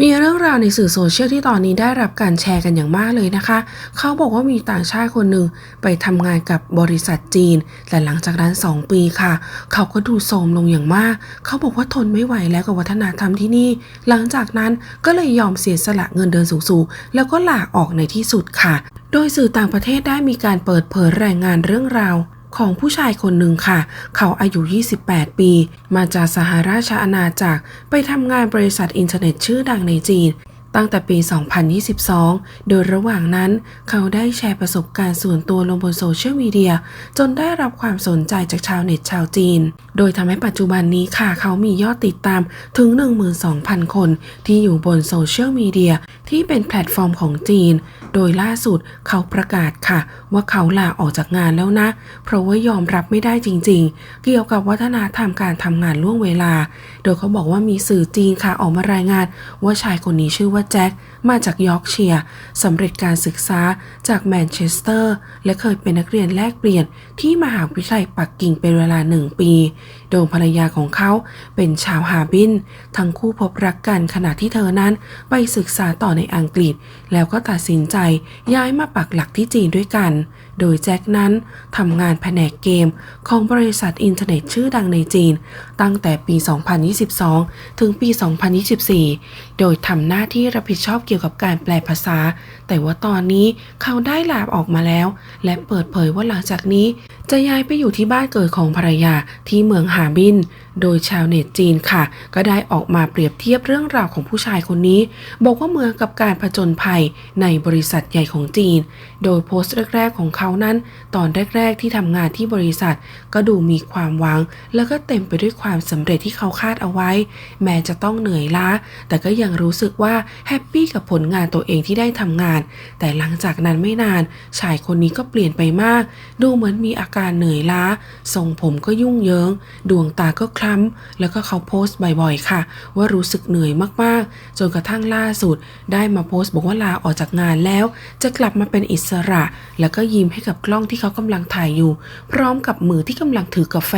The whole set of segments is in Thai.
มีเรื่องราวในสื่อโซเชียลที่ตอนนี้ได้รับการแชร์กันอย่างมากเลยนะคะ เขาบอกว่ามีต่างชาติคนหนึ่งไปทำงานกับบริษัทจีน แต่หลังจากนั้น 2 ปีค่ะ เขาก็ดูโทรมลงอย่างมาก เขาบอกว่าทนไม่ไหวแล้วกับวัฒนธรรมที่นี่ หลังจากนั้นก็เลยยอมเสียสละเงินเดือนสูงๆ แล้วก็ลาออกในที่สุดค่ะ โดยสื่อต่างประเทศได้มีการเปิดเผยรายงานเรื่องราว ของผู้ชายคนหนึ่งค่ะ เขาอายุ 28 ปี มาจากสหราชอาณาจักรไปทำงานบริษัทอินเทอร์เน็ตชื่อดังในจีน ตั้งแต่ปี 2022 โดยระหว่างนั้น เขาได้แชร์ประสบการณ์ส่วนตัวลงบนโซเชียลมีเดีย จนได้รับความสนใจจากชาวเน็ตชาวจีน โดยทำให้ปัจจุบันนี้ค่ะ เขามียอดติดตามถึง 12,000 คน ที่อยู่บนโซเชียลมีเดียที่เป็นแพลตฟอร์มของจีน โดยล่าสุดเขาประกาศค่ะ ว่าเขาลาออกจากงานแล้วนะ เพราะว่ายอมรับไม่ได้จริง ๆ เกี่ยวกับวัฒนธรรมการทำงานล่วงเวลา โดยเขาบอกว่ามีสื่อจีนค่ะออกมารายงาน ว่าชายคนนี้ชื่อว่าแจ็คมาจากยอร์กเชียร์สำเร็จการศึกษาจากแมนเชสเตอร์ และเคยเป็นนักเรียนแลกเปลี่ยนที่มหาวิทยาลัยปักกิ่งเป็นเวลาหนึ่งปี โดยภรรยาของเขาเป็นชาวฮาบิน ทั้งคู่พบรักกันขณะที่เธอนั้นไปศึกษาต่อในอังกฤษ แล้วก็ตัดสินใจย้ายมาปักหลักที่จีนด้วยกัน โดยแจ็คนั้นทำงานแผนกเกมของบริษัทอินเทอร์เน็ตชื่อดังในจีน ตั้งแต่ปี 2022 ถึงปี 2024 โดยทำหน้าที่รับผิดชอบเกี่ยวกับการแปลภาษา แต่ว่าตอนนี้เขาได้ลาออกมาแล้ว และเปิดเผยว่าหลังจากนี้ จะย้ายไปอยู่ที่บ้านเกิดของภรรยาที่เมืองฮาบิน โดยชาวเน็ตจีนค่ะ ก็ได้ออกมาเปรียบเทียบเรื่องราวของผู้ชายคนนี้ บอกว่าเหมือนกับการผจญภัยในบริษัทใหญ่ของจีน โดยโพสต์แรก ๆ ของเขานั้น ตอนแรก ๆ ที่ทำงานที่บริษัท ก็ดูมีความหวัง แล้วก็เต็มไปด้วยความสำเร็จที่เขาคาดเอาไว้ แม้จะต้องเหนื่อยล้า แต่ก็ยังรู้สึกว่าแฮปปี้กับผลงานตัวเองที่ได้ทำงาน แต่หลังจากนั้นไม่นาน ชายคนนี้ก็เปลี่ยนไปมาก ดูเหมือนมีอาการเหนื่อยล้า ทรงผมก็ยุ่งเยิง ดวงตาก็คล้ำแล้วก็เขาโพสต์บ่อยๆ ค่ะ ว่ารู้สึกเหนื่อยมากๆ จนกระทั่งล่าสุด ได้มาโพสต์บอกว่าลาออกจากงานแล้ว จะกลับมาเป็นอิสระ แล้วก็ยิ้มให้กับกล้องที่เขากำลังถ่ายอยู่ พร้อมกับมือที่กำลังถือกาแฟ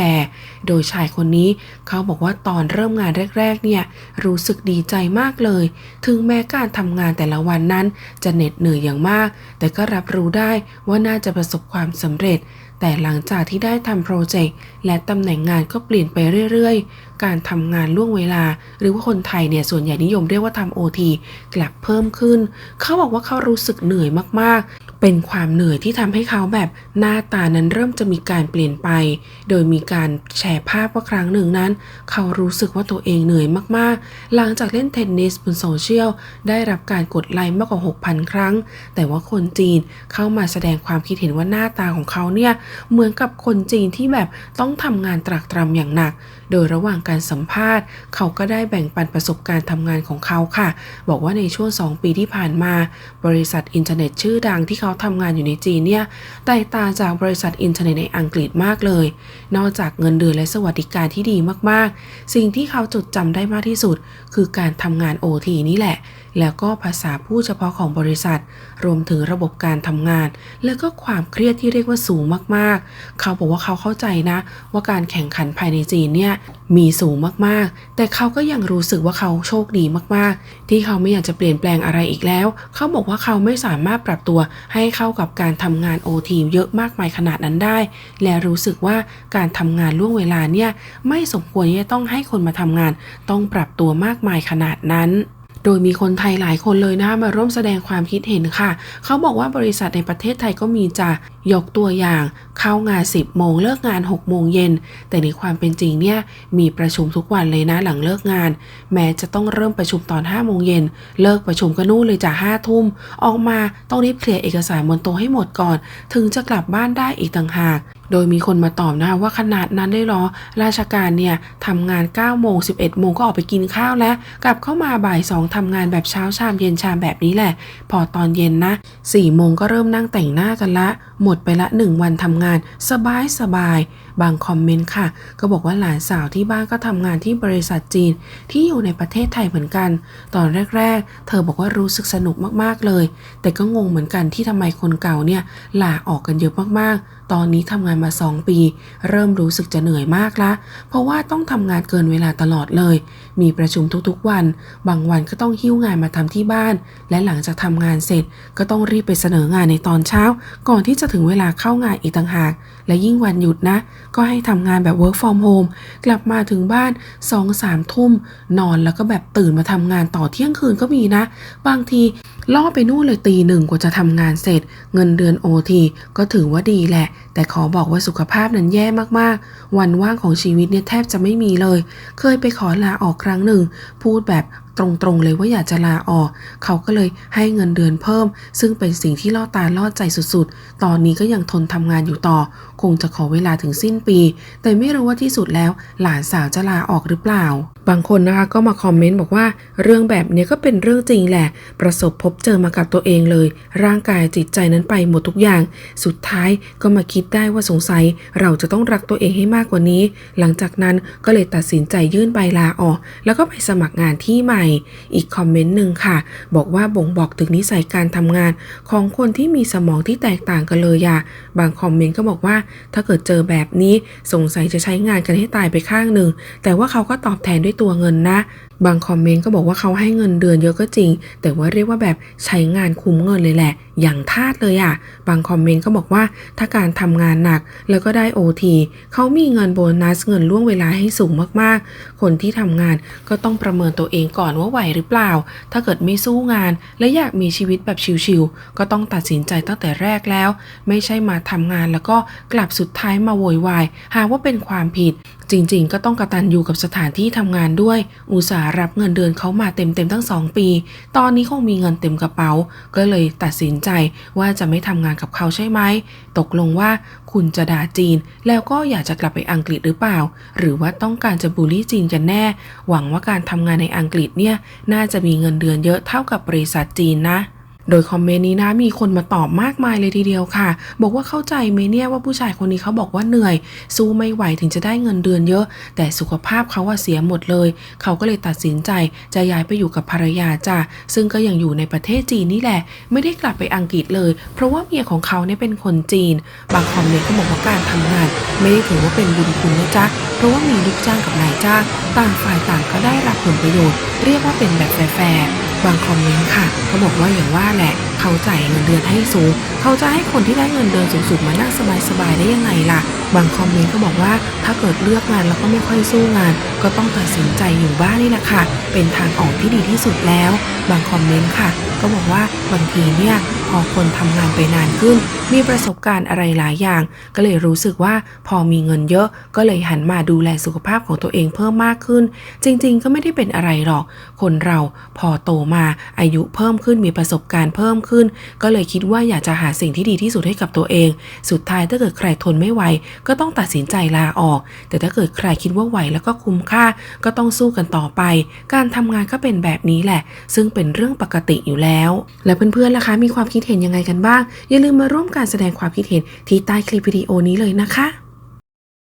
โดยชายคนนี้ เขาบอกว่าตอนเริ่มงานแรกๆ เนี่ยรู้สึกดีใจมากเลย ถึงแม้การทำงานแต่ละวันนั้น จะเหน็ดเหนื่อยอย่างมาก แต่ก็รับรู้ได้ว่าน่าจะประสบความสำเร็จ แต่หลังจากที่ได้ทำโปรเจกต์และตำแหน่งงานก็เปลี่ยนไปเรื่อยๆ การทำงานล่วงเวลา หรือว่าคนไทยเนี่ยส่วนใหญ่นิยมเรียกว่าทำโอทีกลับเพิ่มขึ้น เขาบอกว่าเขารู้สึกเหนื่อยมากๆ เป็นความเหนื่อยที่ทำให้เขาแบบหน้าตานั้นเริ่มจะมีการเปลี่ยนไป โดยมีการแชร์ภาพว่าครั้งหนึ่งนั้น เขารู้สึกว่าตัวเองเหนื่อยมากๆ หลังจากเล่นเทนนิสบนโซเชียลได้รับการกดไลค์มากกว่า 6,000 ครั้ง แต่ว่าคนจีนเข้ามาแสดงความคิดเห็นว่าหน้าตาของเขาเนี่ยเหมือนกับคนจีนที่แบบต้องทำงานตรากตรำอย่างหนัก โดยระหว่างการสัมภาษณ์ เขาก็ได้แบ่งปันประสบการณ์ทำงานของเขาค่ะ บอกว่าในช่วง 2 ปีที่ผ่านมา บริษัทอินเทอร์เน็ตชื่อดังที่เขาทำงานอยู่ในจีนเนี่ยแตกต่างจากบริษัทอินเทอร์เน็ตในอังกฤษมากเลย นอกจากเงินเดือนและสวัสดิการที่ดีมากๆ สิ่งที่เขาจดจำได้มากที่สุด คือการทำงาน OT นี่แหละ แล้วก็ภาษาพูดเฉพาะของบริษัท รวมถึงระบบการทำงาน แล้วก็ความเครียดที่เรียกว่าสูงมากๆเขาบอกว่าเขาเข้าใจนะ ว่าการแข่งขันภายในจีนเนี่ยมีสูงมากๆ แต่เขาก็ยังรู้สึกว่าเขาโชคดีมากๆ ที่เขาไม่อยากจะเปลี่ยนแปลงอะไรอีกแล้ว เขาบอกว่าเขาไม่สามารถปรับตัวให้เข้ากับการทำงานโอทีเยอะมากมายขนาดนั้นได้ และรู้สึกว่าการทำงานล่วงเวลาเนี่ยไม่สมควรที่จะต้องให้คนมาทำงาน ต้องปรับตัวมากมายขนาดนั้น โดยมีคนไทยหลายคนเลยนะมาร่วมแสดงความคิดเห็นค่ะ เขาบอกว่าบริษัทในประเทศไทยก็มีจะยกตัวอย่าง เข้างาน 10 โมงเลิกงาน 6 โมงเย็น แต่ในความเป็นจริงเนี่ยมีประชุมทุกวันเลยนะหลังเลิกงาน แม้จะต้องเริ่มประชุมตอน 5 โมงเย็น เลิกประชุมก็นู่นเลยจ้ะ5ทุ่ม ออกมาต้องรีบเคลียร์เอกสารบนโต๊ะให้หมดก่อน ถึงจะกลับบ้านได้อีกต่างหาก โดยมีคนมาตอบนะคะว่าขนาดนั้นได้หรอ ราชการเนี่ยทำงาน9โมง11โมงก็ออกไปกินข้าวแล้ว กลับเข้ามาบ่าย2ทำงานแบบเช้าชามเย็นชามแบบนี้แหละ พอตอนเย็นนะ4โมงก็เริ่มนั่งแต่งหน้ากันละ หมดไปละ 1 วันทำงาน สบายสบายบางคอมเมนต์ค่ะ ก็บอกว่าหลานสาวที่บ้านก็ทำงานที่บริษัทจีนที่อยู่ในประเทศไทยเหมือนกัน ตอนแรก ๆ เธอบอกว่ารู้สึกสนุกมากๆเลย แต่ก็งงเหมือนกันที่ทำไมคนเก่าเนี่ยลาออกกันเยอะมากๆ ตอนนี้ทำงานมา2ปี เริ่มรู้สึกจะเหนื่อยมากละ เพราะว่าต้องทำงานเกินเวลาตลอดเลย มีประชุมทุกๆวัน บางวันก็ต้องหิ้วงานมาทำที่บ้าน และหลังจากทำงานเสร็จ ก็ต้องรีบไปเสนองานในตอนเช้า ก่อนที่จะถึงเวลาเข้างานอีกต่างหาก และยิ่งวันหยุดนะ ก็ให้ทำงานแบบ work from home กลับมาถึงบ้าน2องสามทุ่ม นอนแล้วก็แบบตื่นมาทำงานต่อเที่ยงคืนก็มีนะ บางที ล่อไปนู่นเลยตีหนึ่งกว่าจะทำงานเสร็จ เงินเดือนโอทีก็ถือว่าดีแหละ แต่ขอบอกว่าสุขภาพนั้นแย่มากๆ วันว่างของชีวิตเนี่ยแทบจะไม่มีเลย เคยไปขอลาออกครั้งหนึ่ง พูดแบบตรงๆเลยว่าอยากจะลาออก เขาก็เลยให้เงินเดือนเพิ่ม ซึ่งเป็นสิ่งที่ล่อตาล่อใจสุดๆ ตอนนี้ก็ยังทนทำงานอยู่ต่อคงจะขอเวลาถึงสิ้นปี แต่ไม่รู้ว่าที่สุดแล้วหลานสาวจะลาออกหรือเปล่า บางคนนะคะก็มาคอมเมนต์บอกว่า เรื่องแบบนี้ก็เป็นเรื่องจริงแหละ ประสบพบเจอมากับตัวเองเลย ร่างกายจิตใจนั้นไปหมดทุกอย่าง สุดท้ายก็มาคิดได้ว่าสงสัย เราจะต้องรักตัวเองให้มากกว่านี้ หลังจากนั้นก็เลยตัดสินใจยื่นใบลาออก แล้วก็ไปสมัครงานที่ใหม่ อีกคอมเมนต์หนึ่งค่ะ บอกว่าบ่งบอกถึงนิสัยการทำงาน ของคนที่มีสมองที่แตกต่างกันเลยอะบางคอมเมนต์ก็บอกว่าถ้าเกิดเจอแบบนี้สงสัยจะใช้งานกันให้ตายไปข้างหนึ่ง แต่ว่าเขาก็ตอบแทนด้วยตัวเงินนะ บางคอมเมนต์ก็บอกว่าเขาให้เงินเดือนเยอะก็จริง แต่ว่าเรียกว่าแบบใช้งานคุ้มเงินเลยแหละ อย่างทาสเลยอะ่ะ บางคอมเมนต์ก็บอกว่าถ้าการทำงานหนักแล้วก็ได้ OT เขามีเงินโบนัสเงินล่วงเวลาให้สูงมากๆ คนที่ทำงานก็ต้องประเมินตัวเองก่อนว่าไหวหรือเปล่า ถ้าเกิดไม่สู้งาน และอยากมีชีวิตแบบชิวๆก็ต้องตัดสินใจตั้งแต่แรกแล้ว ไม่ใช่มาทำงานแล้วก็กลับสุดท้ายมาโวยวายหาว่าเป็นความผิด จริงๆ ก็ต้องกระตันอยู่กับสถานที่ทำงานด้วย อุตสาห์รับเงินเดือนเขามาเต็มๆ ทั้งสองปี ตอนนี้คงมีเงินเต็มกระเป๋า ก็เลยตัดสินใจว่าจะไม่ทำงานกับเขาใช่ไหม ตกลงว่าคุณจะด่าจีน แล้วก็อยากจะกลับไปอังกฤษหรือเปล่า หรือว่าต้องการจะบูลลี่จีนกันแน่ หวังว่าการทำงานในอังกฤษเนี่ยน่าจะมีเงินเดือนเยอะเท่ากับบริษัทจีนนะ โดยคอมเมนต์นี้นะมีคนมาตอบมากมายเลยทีเดียวค่ะ บอกว่าเข้าใจไหมเนี่ยว่าผู้ชายคนนี้เขาบอกว่าเหนื่อย สู้ไม่ไหวถึงจะได้เงินเดือนเยอะ แต่สุขภาพเขาว่าเสียหมดเลย เขาก็เลยตัดสินใจจะย้ายไปอยู่กับภรรยาจ้ะซึ่งก็ยังอยู่ในประเทศจีนนี่แหละ ไม่ได้กลับไปอังกฤษเลย เพราะว่าเมียของเขาเนี่ยเป็นคนจีน บางคอมเมนต์ก็บอกว่าการทำงาน ไม่ได้ถือว่าเป็นบุญคุณนะจ๊ะเพราะว่ามีลูกจ้างกับนายจ้างต่างฝ่ายต่างก็ได้รับผลประโยชน์ เรียกว่าเป็นแบบแฟร์บางคอมเมนต์ค่ะก็บอกว่าอย่างว่าแหละ เขาจ่ายเงินเดือนให้สูง เขาจะให้คนที่ได้เงินเดือนสูงๆมานั่งสบายๆได้ยังไงล่ะ บางคอมเมนต์ก็บอกว่าถ้าเกิดเลือกงานแล้วก็ไม่ค่อยสู้งาน ก็ต้องตัดสินใจอยู่บ้านนี่แหละค่ะ เป็นทางออกที่ดีที่สุดแล้ว บางคอมเมนต์ค่ะ ก็บอกว่าบางทีเนี่ยพอคนทำงานไปนานขึ้น มีประสบการณ์อะไรหลายอย่าง ก็เลยรู้สึกว่าพอมีเงินเยอะก็เลยหันมาดูแลสุขภาพของตัวเองเพิ่มมากขึ้น จริงๆ ก็ไม่ได้เป็นอะไรหรอก คนเราพอโตมาอายุเพิ่มขึ้นมีประสบการณ์เพิ่มขึ้น ก็เลยคิดว่าอยากจะหาสิ่งที่ดีที่สุดให้กับตัวเอง สุดท้ายถ้าเกิดใครทนไม่ไหวก็ต้องตัดสินใจลาออก แต่ถ้าเกิดใครคิดว่าไหวแล้วก็คุ้มค่า ก็ต้องสู้กันต่อไป การทำงานก็เป็นแบบนี้แหละ ซึ่งเป็นเรื่องปกติอยู่แล้ว แล้วเพื่อนๆล่ะคะ มีความคิดเห็นยังไงกันบ้าง อย่าลืมมาร่วมการแสดงความคิดเห็นที่ใต้คลิปวิดีโอนี้เลยนะคะ